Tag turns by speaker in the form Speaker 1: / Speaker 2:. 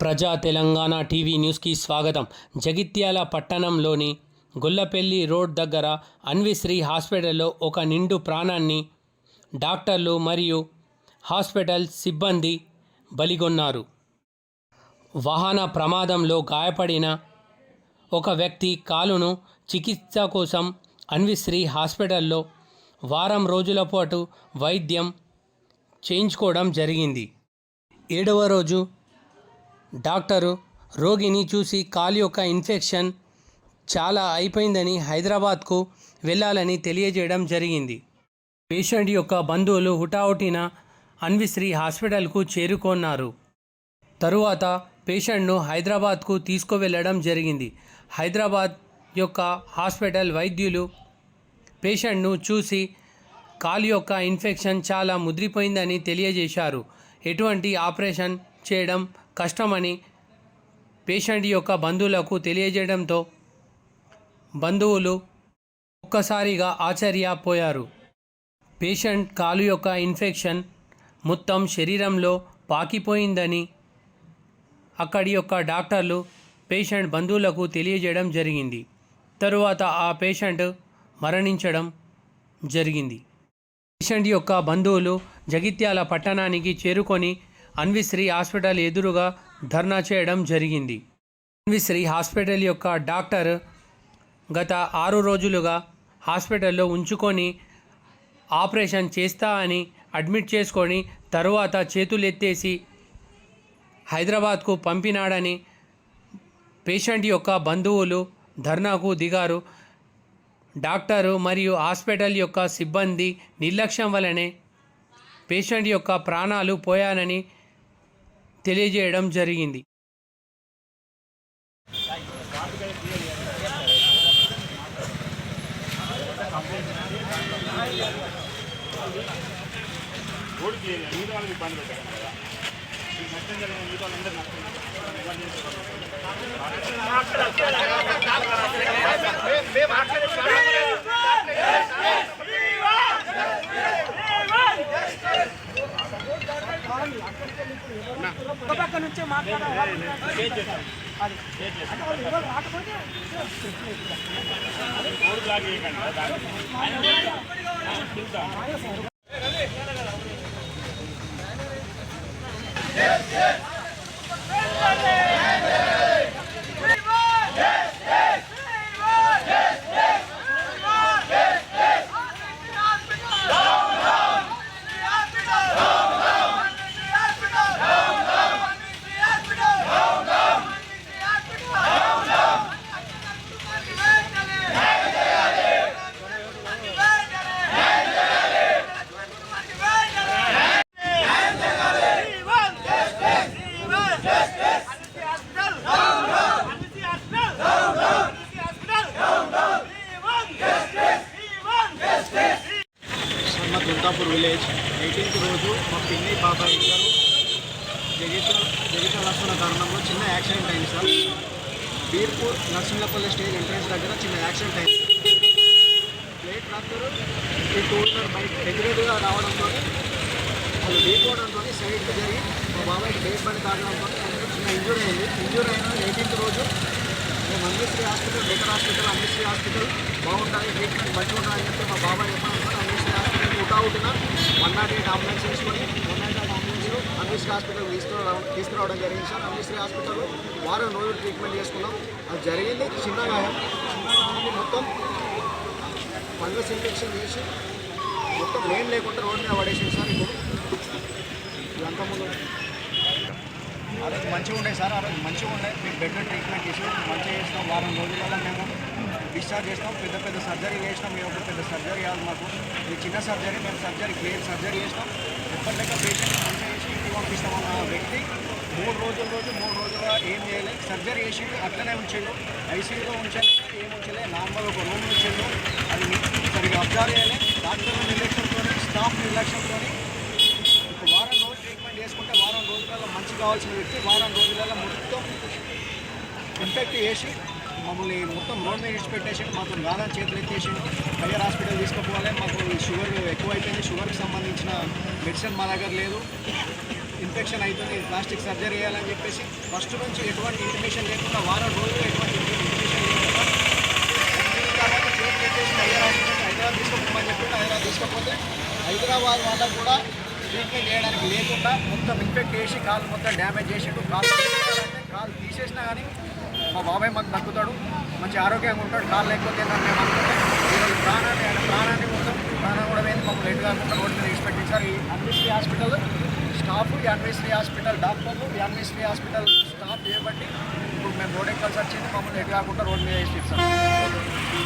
Speaker 1: ప్రజా తెలంగాణ టీవీ న్యూస్కి స్వాగతం. జగిత్యాల పట్టణంలోని గొల్లపల్లి రోడ్ దగ్గర అన్విశ్రీ హాస్పిటల్లో ఒక నిండు ప్రాణాన్ని డాక్టర్లు మరియు హాస్పిటల్ సిబ్బంది బలిగొన్నారు. వాహన ప్రమాదంలో గాయపడిన ఒక వ్యక్తి కాలును చికిత్స కోసం అన్విశ్రీ హాస్పిటల్లో వారం రోజుల పాటు వైద్యం చేయించుకోవడం జరిగింది. ఏడవ రోజు డాక్టరు రోగిని చూసి కాలు యొక్క ఇన్ఫెక్షన్ చాలా అయిపోయిందని హైదరాబాద్కు వెళ్ళాలని తెలియజేయడం జరిగింది. పేషెంట్ యొక్క బంధువులు హుటాహుటిన అన్విశ్రీ హాస్పిటల్కు చేరుకున్నారు. తరువాత పేషెంట్ను హైదరాబాద్కు తీసుకువెళ్ళడం జరిగింది. హైదరాబాద్ యొక్క హాస్పిటల్ వైద్యులు పేషెంట్ను చూసి కాలు యొక్క ఇన్ఫెక్షన్ చాలా ముదిరిపోయిందని తెలియజేశారు. ఎటువంటి ఆపరేషన్ చేయడం కష్టమని పేషెంట్ యొక్క బంధువులకు తెలియజేయడంతో బంధువులు ఒక్కసారిగా ఆశ్చర్యపోయారు. పేషెంట్ కాలు యొక్క ఇన్ఫెక్షన్ మొత్తం శరీరంలో పాకిపోయిందని అక్కడి యొక్క డాక్టర్లు పేషెంట్ బంధువులకు తెలియజేయడం జరిగింది. తరువాత ఆ పేషెంట్ మరణించడం జరిగింది. పేషెంట్ యొక్క బంధువులు జగిత్యాల పట్టణానికి చేరుకొని అన్విశ్రీ హాస్పిటల్ ఎదురుగా ధర్నా చేయడం జరిగింది. అన్విశ్రీ హాస్పిటల్ యొక్క డాక్టర్ గత ఆరు రోజులుగా హాస్పిటల్లో ఉంచుకొని ఆపరేషన్ చేస్తా అని అడ్మిట్ చేసుకొని తరువాత చేతులెత్తేసి హైదరాబాద్కు పంపినాడని పేషెంట్ యొక్క బంధువులు ధర్నాకు దిగారు. డాక్టరు మరియు హాస్పిటల్ యొక్క సిబ్బంది నిర్లక్ష్యం వలనే పేషెంట్ యొక్క ప్రాణాలు పోయానని తెలియజేయడం జరిగింది.
Speaker 2: రోడ్డు క్లియర్ చేయాలి. మిగతా వాళ్ళకి ఇబ్బంది పెట్టకండి కదా మీకు నష్టం జరిగిన మిగతా వాళ్ళందరూ నష్టం జరుగుతుంది.
Speaker 3: పక్క నుంచే మాట్లాడాలి అది వాళ్ళు ఎవరు రాకపోతే
Speaker 2: బ్లాక్
Speaker 4: విలేజ్. ఎయిటీన్త్ రోజు మా పిన్ని బాబాయ్ ఇద్దరు జగిత్యాల జగిత్యాల వస్తున్న కారణంలో చిన్న యాక్సిడెంట్ అయింది sir. Beerpur Narasimhapalli stage entrance దగ్గర చిన్న యాక్సిడెంట్ అయింది. ప్లేట్ ట్రాక్టర్ ఈ టూ వీలర్ బైక్ ఎదురెదుగా రావడంతో అది ఢీకోవడంతో సైడ్కి జరిగి మా బాబాయ్కి బేస్ బండి తాగడంతో చిన్న ఇంజూరీ అయింది. ఇంజూరీ అయిన ఎయిటీన్త్ రోజు మేము Annishree hospital better hospital Annishree hospital బాగుంటుంది ట్రీట్మెంట్ మంచిగా ఉంటుందని చెప్పి మా బాబాయ్ చెప్పాలనుకున్నాను Annishree one nought eight ambulance తీసుకొని వన్ నాట్ ఎయిట్ అంబులెన్స్లో అన్నిశ్రీ హాస్పిటల్ తీసుకురావడం తీసుకురావడం జరిగింది సార్. అన్నిశ్రీ హాస్పిటల్ వారం రోజులు ట్రీట్మెంట్ చేసుకున్నాం. అది జరిగింది చిన్న గాయం మొత్తం ఫంగస్ ఇన్ఫెక్షన్ చేసి మొత్తం లేన్ లేకుండా రోడ్డు మీద పడేసింది సార్ ఇప్పుడు. ఇదంతా ఆ రోజు మంచిగా ఉండే సార్ ఆ రోజు మంచిగా ఉండే. మీకు బెటర్ ట్రీట్మెంట్ చేసి మంచిగా చేసిన వారం రోజులలో మేము డిశ్చార్జ్ చేసినాం పెద్ద పెద్ద సర్జరీ చేసినాం మేము ఒక పెద్ద సర్జరీ కాదు మాకు. ఇది చిన్న సర్జరీ మేము సర్జరీ క్లియర్ సర్జరీ చేసినాం? ఎప్పటికైనా పేషెంట్ మంచిగా చేసి ఇంటికి పంపిస్తామన్న వ్యక్తి మూడు రోజుల రోజు మూడు రోజులుగా ఏం చేయలేదు సర్జరీ చేసి అట్లనే ఉంచిండు. ఐసీయూలో ఉంచాలి ఏం ఉంచలే. నార్మల్ ఒక రూమ్ ఉంచిండు. అది సరిగ్గా అబ్జర్వ్ చేయాలి. డాక్టర్ల నిర్లక్ష్యంతో స్టాఫ్ నిర్లక్ష్యంతో ఒక వారం రోజులు ట్రీట్మెంట్ చేసుకుంటే వారం రోజులలో మంచి కావాల్సిన వ్యక్తి వారం రోజులలో మొత్తం ఇన్ఫెక్ట్ చేసి మమ్మల్ని మొత్తం రోడ్ మీద ఇడిచిపెట్టేసి మాకు గాదని చేతులు ఎత్తేసిండు హయ్యర్ హాస్పిటల్ తీసుకుపోవాలి. మాకు ఈ షుగర్ ఎక్కువైపోయింది. షుగర్కి సంబంధించిన మెడిసిన్ మా దగ్గర లేదు. ఇన్ఫెక్షన్ అవుతుంది ప్లాస్టిక్ సర్జరీ చేయాలని చెప్పేసి ఫస్ట్ నుంచి ఎటువంటి ఇన్ఫర్మేషన్ లేకుండా వారం రోజులు ఎటువంటి ఇంటిమేషన్ లేకుండా తర్వాత చేతులు ఎత్తేసి హైదరాబాద్ హైదరాబాద్ తీసుకోమని చెప్పి హైదరాబాద్ తీసుకోకపోతే హైదరాబాద్ వాళ్ళకు కూడా ట్రీట్మెంట్ చేయడానికి లేకుండా మొత్తం ఇన్ఫెక్ట్ చేసి కాలు మొత్తం డ్యామేజ్ చేసిండు. కాలు కాలు తీసేసినా కానీ మా బాబాయ్ మాకు దక్కుతాడు మంచి ఆరోగ్యంగా ఉంటాడు కాలు లేకపోతే ఏంటంటే మేము అనుకుంటే ఈరోజు ప్రాణాన్ని ఆయన ప్రాణాన్ని మొత్తం ప్రాణం కూడా వేసి మమ్మల్ని ఎటు కాకుండా రోడ్డు మీద సార్ ఈ Anvishree hospital staff Anvishree hospital డాక్టర్లు యాన్విశ్రీ హాస్పిటల్ స్టాఫ్ చేయబట్టి ఇప్పుడు మేము రోడ్ ఎక్కాల్సి వచ్చింది మమ్మల్ని ఎటు కాకుండా రోడ్డు మీద వేసి ఇస్తాం